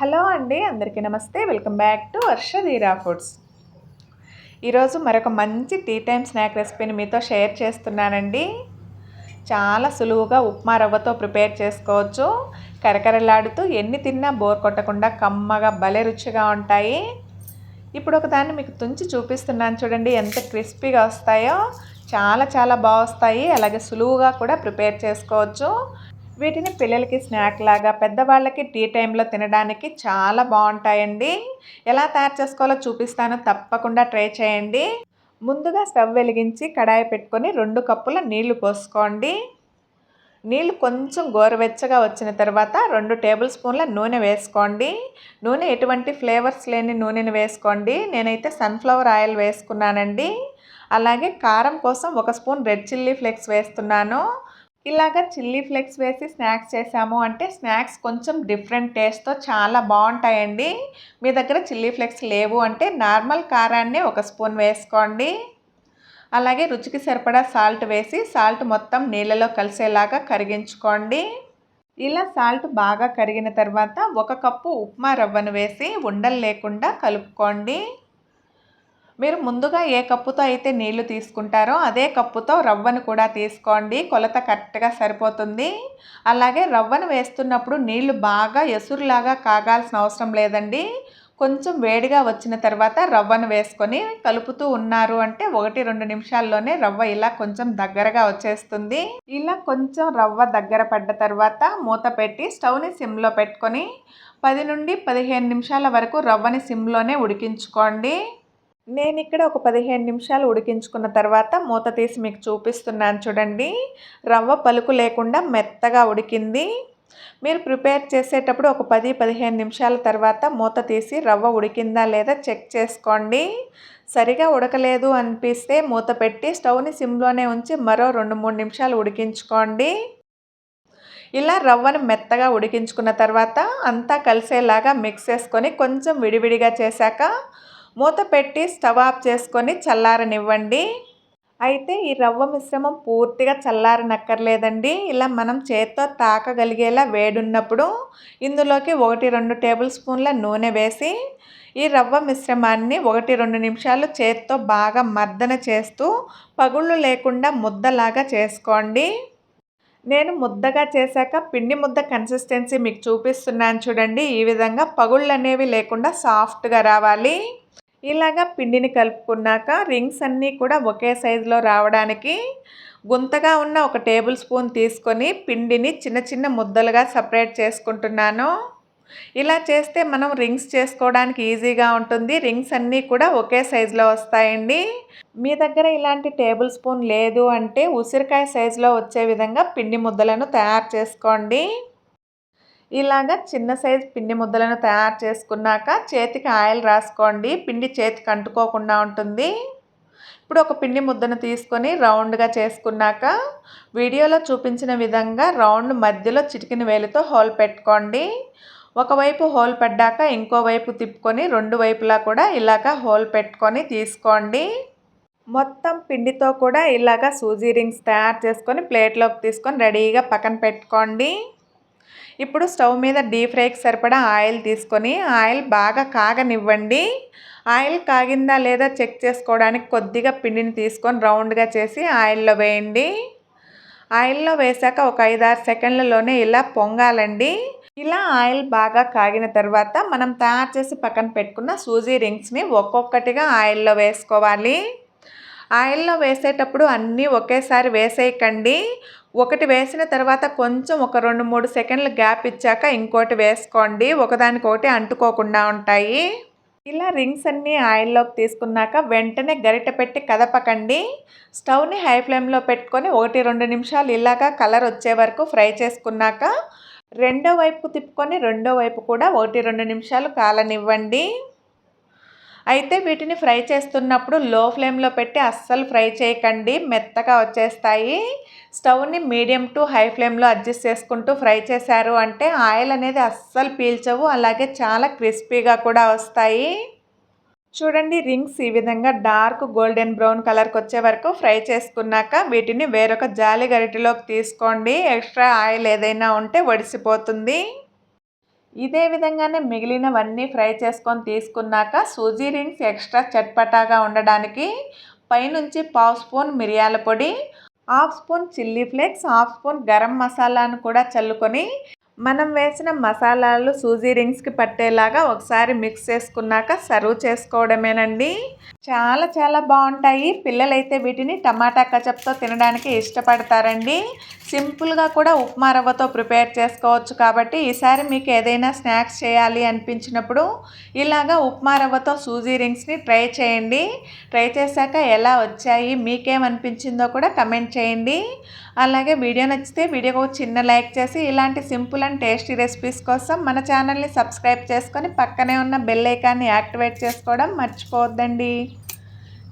Hello అండి అందరికీ నమస్తే. Welcome back to Varshadheera foods. ఈరోజు మరొక మంచి టీ టైమ్ స్నాక్ రెసిపీని మీతో షేర్ చేస్తున్నానండి. చాలా సులువుగా ఉప్మా రవ్వతో ప్రిపేర్ చేసుకోవచ్చు. కరకరలాడుతూ ఎన్ని తిన్నా బోర్ కొట్టకుండా కమ్మగా భలే రుచిగా ఉంటాయి. ఇప్పుడు ఒక దాన్ని మీకు తుంచి చూపిస్తున్నాను చూడండి ఎంత క్రిస్పీగా వస్తాయో. చాలా చాలా బాగా వస్తాయి. అలాగే సులువుగా కూడా ప్రిపేర్ చేసుకోవచ్చు. వీటిని పిల్లలకి స్నాక్ లాగా పెద్దవాళ్ళకి టీ టైంలో తినడానికి చాలా బాగుంటాయండి. ఎలా తయారు చేసుకోవాలో చూపిస్తాను తప్పకుండా ట్రై చేయండి. ముందుగా స్టవ్ వెలిగించి కడాయి పెట్టుకొని రెండు కప్పుల నీళ్ళు పోసుకోండి. నీళ్ళు కొంచెం గోరువెచ్చగా వచ్చిన తర్వాత రెండు టేబుల్ స్పూన్ల నూనె వేసుకోండి. నూనె ఎటువంటి ఫ్లేవర్స్ లేని నూనెని వేసుకోండి. నేనైతే సన్ఫ్లవర్ ఆయిల్ వేసుకున్నానండి. అలాగే కారం కోసం ఒక స్పూన్ రెడ్ చిల్లీ ఫ్లేక్స్ వేస్తున్నాను. ఇలాగ చిల్లీ ఫ్లేక్స్ వేసి స్నాక్స్ చేసాము అంటే స్నాక్స్ కొంచెం డిఫరెంట్ టేస్ట్తో చాలా బాగుంటాయండి. మీ దగ్గర చిల్లీ ఫ్లేక్స్ లేవు అంటే నార్మల్ కారాన్ని ఒక స్పూన్ వేసుకోండి. అలాగే రుచికి సరిపడా సాల్ట్ వేసి సాల్ట్ మొత్తం నీళ్ళలో కలిసేలాగా కరిగించుకోండి. ఇలా సాల్ట్ బాగా కరిగిన తర్వాత ఒక కప్పు ఉప్మా రవ్వను వేసి ఉండలు లేకుండా కలుపుకోండి. మీరు ముందుగా ఏ కప్పుతో అయితే నీళ్ళు తీసుకుంటారో అదే కప్పుతో రవ్వను కూడా తీసుకోండి. కొలత కరెక్ట్గా సరిపోతుంది. అలాగే రవ్వను వేస్తున్నప్పుడు నీళ్ళు బాగా ఎసురులాగా కాగాల్సిన అవసరం లేదండి. కొంచెం వేడిగా వచ్చిన తర్వాత రవ్వను వేసుకొని కలుపుతూ ఉన్నారు అంటే ఒకటి రెండు నిమిషాల్లోనే రవ్వ ఇలా కొంచెం దగ్గరగా వచ్చేస్తుంది. ఇలా కొంచెం రవ్వ దగ్గర పడ్డ తర్వాత మూత పెట్టి స్టవ్ని సిమ్లో పెట్టుకొని పది నుండి పదిహేను నిమిషాల వరకు రవ్వని సిమ్లోనే ఉడికించుకోండి. నేను ఇక్కడ ఒక పదిహేను నిమిషాలు ఉడికించుకున్న తర్వాత మూత తీసి మీకు చూపిస్తున్నాను చూడండి. రవ్వ పలుకు లేకుండా మెత్తగా ఉడికింది. మీరు ప్రిపేర్ చేసేటప్పుడు ఒక పది పదిహేను నిమిషాల తర్వాత మూత తీసి రవ్వ ఉడికిందా లేదా చెక్ చేసుకోండి. సరిగా ఉడకలేదు అనిపిస్తే మూత పెట్టి స్టవ్ని సిమ్లోనే ఉంచి మరో రెండు మూడు నిమిషాలు ఉడికించుకోండి. ఇలా రవ్వను మెత్తగా ఉడికించుకున్న తర్వాత అంతా కలిసేలాగా మిక్స్ చేసుకొని కొంచెం విడివిడిగా చేశాక మూత పెట్టి స్టవ్ ఆఫ్ చేసుకొని చల్లారనివ్వండి. అయితే ఈ రవ్వ మిశ్రమం పూర్తిగా చల్లారనక్కర్లేదండి. ఇలా మనం చేత్తో తాకగలిగేలా వేడున్నప్పుడు ఇందులోకి ఒకటి రెండు టేబుల్ స్పూన్ల నూనె వేసి ఈ రవ్వ మిశ్రమాన్ని ఒకటి రెండు నిమిషాలు చేత్తో బాగా మర్దన చేస్తూ పగుళ్ళు లేకుండా ముద్దలాగా చేసుకోండి. నేను ముద్దగా చేశాక పిండి ముద్ద కన్సిస్టెన్సీ మీకు చూపిస్తున్నాను చూడండి. ఈ విధంగా పగుళ్ళు అనేవి లేకుండా సాఫ్ట్గా రావాలి. ఇలాగా పిండిని కలుపుకున్నాక రింగ్స్ అన్నీ కూడా ఒకే సైజులో రావడానికి గుంతగా ఉన్న ఒక టేబుల్ స్పూన్ తీసుకొని పిండిని చిన్న చిన్న ముద్దలుగా సపరేట్ చేసుకుంటున్నాను. ఇలా చేస్తే మనం రింగ్స్ చేసుకోవడానికి ఈజీగా ఉంటుంది. రింగ్స్ అన్నీ కూడా ఒకే సైజులో వస్తాయండి. మీ దగ్గర ఇలాంటి టేబుల్ స్పూన్ లేదు అంటే ఉసిరికాయ సైజులో వచ్చే విధంగా పిండి ముద్దలను తయారు చేసుకోండి. ఇలాగ చిన్న సైజు పిండి ముద్దలను తయారు చేసుకున్నాక చేతికి ఆయిల్ రాసుకోండి. పిండి చేతికి అంటుకోకుండా ఉంటుంది. ఇప్పుడు ఒక పిండి ముద్దను తీసుకొని రౌండ్గా చేసుకున్నాక వీడియోలో చూపించిన విధంగా రౌండ్ మధ్యలో చిటికిన వేలుతో హోల్ పెట్టుకోండి. ఒకవైపు హోల్ పడ్డాక ఇంకోవైపు తిప్పుకొని రెండు వైపులా కూడా ఇలాగ హోల్ పెట్టుకొని తీసుకోండి. మొత్తం పిండితో కూడా ఇలాగ సూజీ రింగ్స్ తయారు చేసుకొని ప్లేట్లోకి తీసుకొని రెడీగా పక్కన పెట్టుకోండి. ఇప్పుడు స్టవ్ మీద డీప్ ఫ్రైకి సరిపడా ఆయిల్ తీసుకొని ఆయిల్ బాగా కాగనివ్వండి. ఆయిల్ కాగిందా లేదా చెక్ చేసుకోవడానికి కొద్దిగా పిండిని తీసుకొని రౌండ్గా చేసి ఆయిల్లో వేయండి. ఆయిల్లో వేసాక ఒక ఐదారు సెకండ్లలోనే ఇలా పొంగాలండి. ఇలా ఆయిల్ బాగా కాగిన తర్వాత మనం తయారు చేసి పక్కన పెట్టుకున్న సూజీ రింగ్స్ని ఒక్కొక్కటిగా ఆయిల్లో వేసుకోవాలి. ఆయిల్లో వేసేటప్పుడు అన్నీ ఒకేసారి వేసేయకండి. ఒకటి వేసిన తర్వాత కొంచెం ఒక రెండు మూడు సెకండ్లు గ్యాప్ ఇచ్చాక ఇంకోటి వేసుకోండి. ఒకదానికొకటి అంటుకోకుండా ఉంటాయి. ఇలా రింగ్స్ అన్నీ ఆయిల్లోకి తీసుకున్నాక వెంటనే గరిట పెట్టి కదపకండి. స్టవ్ని హై ఫ్లేమ్లో పెట్టుకొని ఒకటి రెండు నిమిషాలు ఇలాగా కలర్ వచ్చే వరకు ఫ్రై చేసుకున్నాక రెండో వైపు తిప్పుకొని రెండో వైపు కూడా ఒకటి రెండు నిమిషాలు కాలనివ్వండి. అయితే వీటిని ఫ్రై చేస్తున్నప్పుడు లో ఫ్లేమ్లో పెట్టి అస్సలు ఫ్రై చేయకండి మెత్తగా వచ్చేస్తాయి. స్టవ్ని మీడియం టు హై ఫ్లేమ్లో అడ్జస్ట్ చేసుకుంటూ ఫ్రై చేశారు అంటే ఆయిల్ అనేది అస్సలు పీల్చవు అలాగే చాలా క్రిస్పీగా కూడా వస్తాయి. చూడండి రింగ్స్ ఈ విధంగా డార్క్ గోల్డెన్ బ్రౌన్ కలర్కి వచ్చే వరకు ఫ్రై చేసుకున్నాక వీటిని వేరొక జాలి గరిటెలోకి తీసుకోండి. ఎక్స్ట్రా ఆయిల్ ఏదైనా ఉంటే వడిసిపోతుంది. ఇదే విధంగానే మిగిలినవన్నీ ఫ్రై చేసుకొని తీసుకున్నాక సూజీ రింగ్స్ ఎక్స్ట్రా చట్పటాగా ఉండడానికి పైనుంచి పావు స్పూన్ మిరియాల పొడి half spoon chilli flakes half spoon garam మసాలాను కూడా చల్లుకొని మనం వేసిన మసాలాలు సూజీ రింగ్స్కి పట్టేలాగా ఒకసారి మిక్స్ చేసుకున్నాక సర్వ్ చేసుకోవడమేనండి. చాలా చాలా బాగుంటాయి. పిల్లలైతే వీటిని టమాటా కచప్తో తినడానికి ఇష్టపడతారండి. సింపుల్గా కూడా ఉప్మా రవ్వతో ప్రిపేర్ చేసుకోవచ్చు కాబట్టి ఈసారి మీకు ఏదైనా స్నాక్స్ చేయాలి అనిపించినప్పుడు ఇలాగా ఉప్మా రవ్వతో సూజీ రింగ్స్ని ట్రై చేయండి. ట్రై చేశాక ఎలా వచ్చాయి మీకేమనిపించిందో కూడా కమెంట్ చేయండి. అలాగే వీడియో నచ్చితే వీడియోకి ఒక చిన్న లైక్ చేసి ఇలాంటి సింపుల్ అండ్ టేస్టీ రెసిపీస్ కోసం మన ఛానల్ని సబ్స్క్రైబ్ చేసుకొని పక్కనే ఉన్న బెల్ ఐకాన్ని యాక్టివేట్ చేసుకోవడం మర్చిపోవద్దండి.